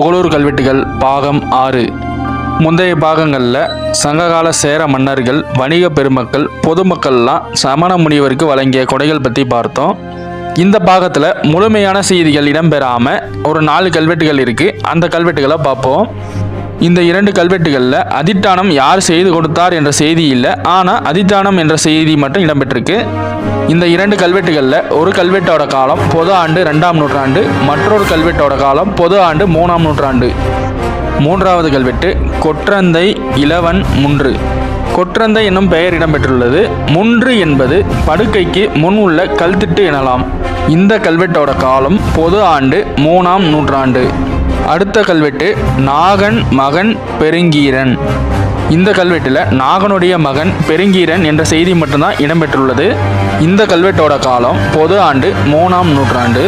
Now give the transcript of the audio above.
புகழூர் கல்வெட்டுகள் பாகம் ஆறு. முந்தைய பாகங்களில் சங்ககால சேர மன்னர்கள் வணிக பெருமக்கள் பொதுமக்கள்லாம் சமண முனிவருக்கு வழங்கிய கொடைகள் பற்றி பார்த்தோம். இந்த பாகத்தில் முழுமையான செய்திகள் இடம்பெறாமல் ஒரு நாலு கல்வெட்டுகள் இருக்குது அந்த கல்வெட்டுகளை பார்ப்போம். இந்த இரண்டு கல்வெட்டுகளில் அதிட்டானம் யார் செய்து கொடுத்தார் என்ற செய்தி இல்லை ஆனால் அதிட்டானம் என்ற செய்தி மட்டும் இடம்பெற்றிருக்கு. இந்த இரண்டு கல்வெட்டுகளில் ஒரு கல்வெட்டோட காலம் பொது ஆண்டு ரெண்டாம் நூற்றாண்டு மற்றொரு கல்வெட்டோட காலம் பொது ஆண்டு மூணாம் நூற்றாண்டு. மூன்றாவது கல்வெட்டு கொற்றந்தை இளவன் முன்று. கொற்றந்தை என்னும் பெயர் இடம்பெற்றுள்ளது. முன்று என்பது படுக்கைக்கு முன் உள்ள கல்திட்டு எனலாம். இந்த கல்வெட்டோட காலம் பொது ஆண்டு மூணாம் நூற்றாண்டு. அடுத்த கல்வெட்டு நாகன் மகன் பெருங்கீரன். இந்த கல்வெட்டில் நாகனுடைய மகன் பெருங்கீரன் என்ற செய்தி மட்டும்தான் இடம்பெற்றுள்ளது. இந்த கல்வெட்டோட காலம் பொது ஆண்டு மூணாம் நூற்றாண்டு.